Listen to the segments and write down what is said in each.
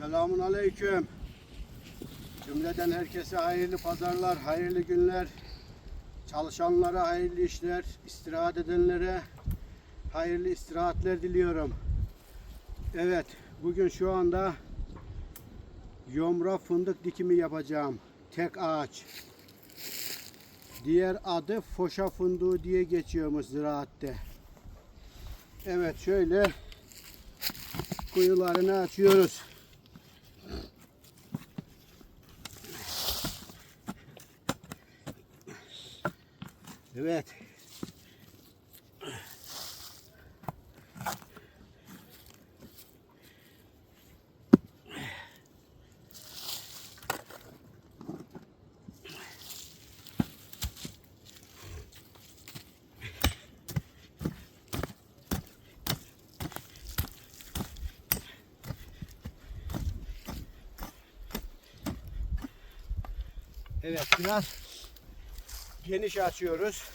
Selamun Aleyküm. Cümleden herkese hayırlı pazarlar, hayırlı günler. Çalışanlara hayırlı işler, istirahat edenlere hayırlı istirahatler diliyorum. Evet, bugün şu anda yomra fındık dikimi yapacağım. Tek ağaç. Diğer adı foşa fındığı diye geçiyormuş ziraatte. Evet, şöyle kuyularını açıyoruz. Evet. Evet biraz geniş açıyoruz.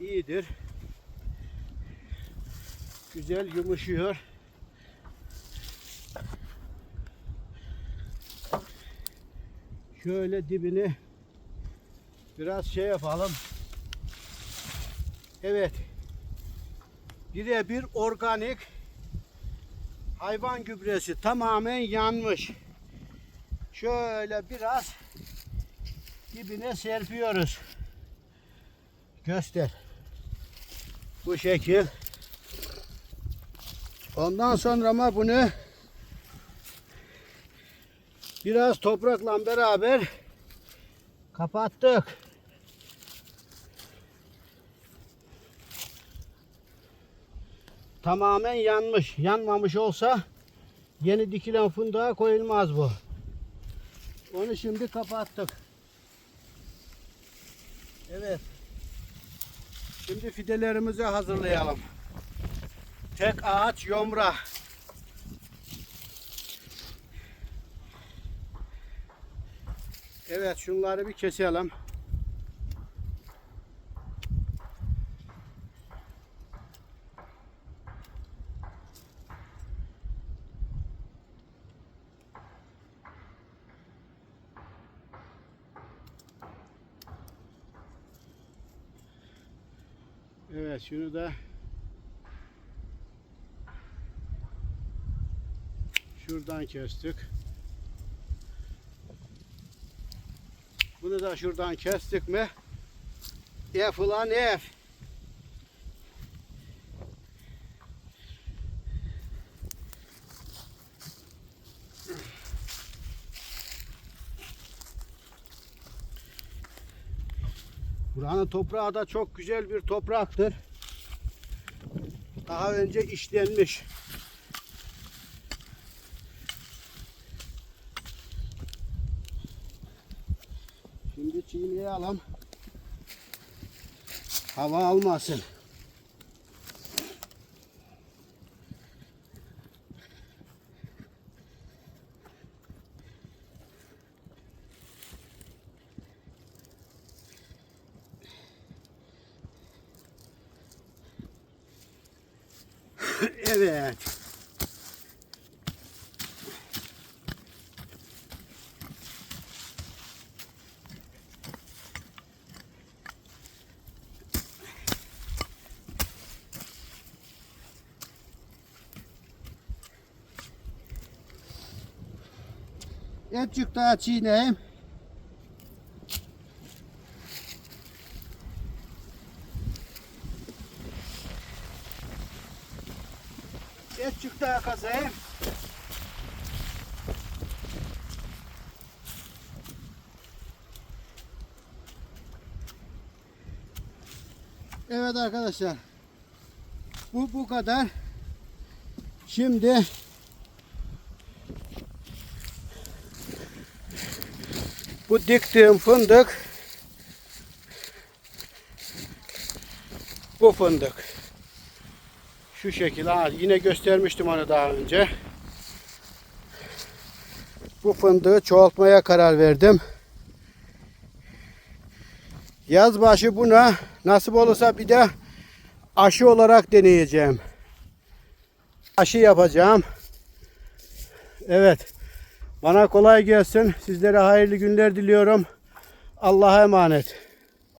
İyidir. Güzel yumuşuyor. Şöyle dibini biraz şey yapalım. Evet. Birebir organik hayvan gübresi tamamen yanmış. Şöyle biraz dibine serpiyoruz. Göster. Bu şekil. Ondan sonra ama bunu biraz toprakla beraber kapattık. Tamamen yanmış. Yanmamış olsa yeni dikilen fındığa koyulmaz bu. Onu şimdi kapattık. Evet. Şimdi fidelerimizi hazırlayalım. Tek ağaç yomra. Evet şunları bir keselim. Evet şunu da şuradan kestik. Bunu da şuradan kestik mi? F ulan F. Buranın toprağı da çok güzel bir topraktır. Daha önce işlenmiş. Şimdi çiğneyelim. Hava almasın. Evet. Etçük daha çiğneyim. Etçük daha kazayım. Evet arkadaşlar. Bu bu kadar. Şimdi Bu diktiğim fındık bu fındık. Şu şekil. Ha, yine göstermiştim onu daha önce. Bu fındığı çoğaltmaya karar verdim. Yaz başı buna nasip olursa bir de aşı olarak deneyeceğim. Aşı yapacağım. Evet. Bana kolay gelsin. Sizlere hayırlı günler diliyorum. Allah'a emanet.